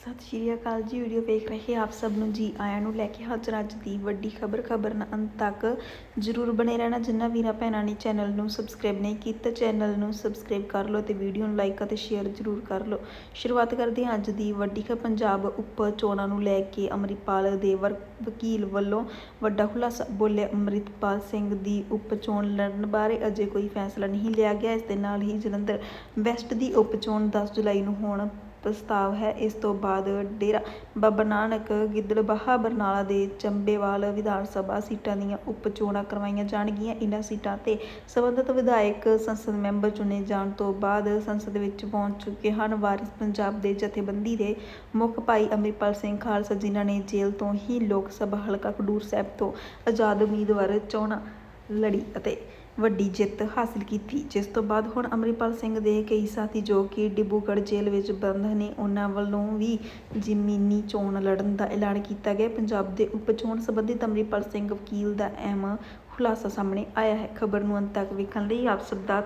ਸਤਿ ਸ਼੍ਰੀ ਅਕਾਲ ਜੀ। ਵੀਡੀਓ ਵੇਖ ਰਹੇ ਆਪ ਸਭ ਨੂੰ ਜੀ ਆਇਆਂ ਨੂੰ ਲੈ ਕੇ ਹਾਜ਼ਰ ਅੱਜ ਦੀ ਵੱਡੀ ਖਬਰ। ਖਬਰ ਨਾਲ ਅੰਤ ਤੱਕ ਜਰੂਰ ਬਣੇ ਰਹਿਣਾ। ਜਿੰਨਾ ਵੀਰਾਂ ਭੈਣਾਂ ਨੇ ਚੈਨਲ ਨੂੰ ਸਬਸਕ੍ਰਾਈਬ ਨਹੀਂ ਕੀਤਾ, ਚੈਨਲ ਨੂੰ ਸਬਸਕ੍ਰਾਈਬ ਕਰ ਲਓ ਤੇ ਵੀਡੀਓ ਨੂੰ ਲਾਈਕ ਅਤੇ ਸ਼ੇਅਰ ਜਰੂਰ ਕਰ ਲਓ। ਸ਼ੁਰੂਆਤ ਕਰਦੇ ਹਾਂ ਅੱਜ ਦੀ ਵੱਡੀ ਖਬਰ। ਪੰਜਾਬ ਉਪ ਚੋਣਾਂ ਨੂੰ ਲੈ ਕੇ ਅਮਰਿਤਪਾਲ ਦੇ ਵਰ- ਵਕੀਲ ਵੱਲੋਂ ਵੱਡਾ ਖੁਲਾਸਾ ਬੋਲੇ ਅਮਰਿਤਪਾਲ ਸਿੰਘ ਦੀ ਉਪ ਚੋਣ ਲੜਨ ਬਾਰੇ ਅਜੇ ਕੋਈ ਫੈਸਲਾ ਨਹੀਂ ਲਿਆ ਗਿਆ। ਇਸ ਦੇ ਨਾਲ ਹੀ ਜਲੰਧਰ ਵੈਸਟ ਦੀ ਉਪ ਚੋਣ 10 ਜੁਲਾਈ ਨੂੰ ਹੋਣ ਪ੍ਰਸਤਾਵ ਹੈ। ਇਸ ਤੋਂ ਬਾਅਦ ਡੇਰਾ ਬਾਬਾ ਨਾਨਕ ਗਿੱਦੜਬਾਹਾ ਬਰਨਾਲਾ ਦੇ ਚੰਬੇਵਾਲ ਵਿਧਾਨ ਸਭਾ ਸੀਟਾਂ ਦੀਆਂ ਉਪ ਕਰਵਾਈਆਂ ਜਾਣਗੀਆਂ। ਇਨ੍ਹਾਂ ਸੀਟਾਂ ਤੇ ਸੰਬੰਧਿਤ ਵਿਧਾਇਕ ਸੰਸਦ ਮੈਂਬਰ ਚੁਣੇ ਜਾਣ ਤੋਂ ਬਾਅਦ ਸੰਸਦ ਵਿੱਚ ਪਹੁੰਚ ਚੁੱਕੇ ਹਨ। ਵਾਰਿਸ ਪੰਜਾਬ ਦੇ ਜਥੇਬੰਦੀ ਦੇ ਮੁੱਖ ਭਾਈ ਅਮਰਿਤਪਾਲ ਸਿੰਘ ਖਾਲਸਾ ਜਿਨ੍ਹਾਂ ਨੇ ਜੇਲ੍ਹ ਤੋਂ ਹੀ ਲੋਕ ਸਭਾ ਹਲਕਾ ਖਡੂਰ ਸਾਹਿਬ ਤੋਂ ਆਜ਼ਾਦ ਉਮੀਦਵਾਰ ਚੋਣਾਂ ਲੜੀ ਅਤੇ ਵੱਡੀ ਜਿੱਤ ਹਾਸਲ ਕੀਤੀ, ਜਿਸ ਤੋਂ ਬਾਅਦ ਹੁਣ ਅਮਰਿਤਪਾਲ ਸਿੰਘ ਦੇ ਕਈ ਸਾਥੀ ਜੋ ਕਿ ਡਿਬੂਗੜ੍ਹ ਜੇਲ੍ਹ ਵਿੱਚ ਬੰਦ ਨੇ, ਉਹਨਾਂ ਵੱਲੋਂ ਵੀ ਜ਼ਮੀਨੀ ਚੋਣ ਲੜਨ ਦਾ ਐਲਾਨ ਕੀਤਾ ਗਿਆ। ਪੰਜਾਬ ਦੇ ਉਪ ਚੋਣ ਸੰਬੰਧਿਤ ਅਮਰਿਤਪਾਲ ਸਿੰਘ ਵਕੀਲ ਦਾ ਅਹਿਮ ਖੁਲਾਸਾ ਸਾਹਮਣੇ ਆਇਆ ਹੈ। ਖਬਰ ਨੂੰ ਅੰਤ ਤੱਕ ਵੇਖਣ ਲਈ ਆਪ ਸਭ ਦਾ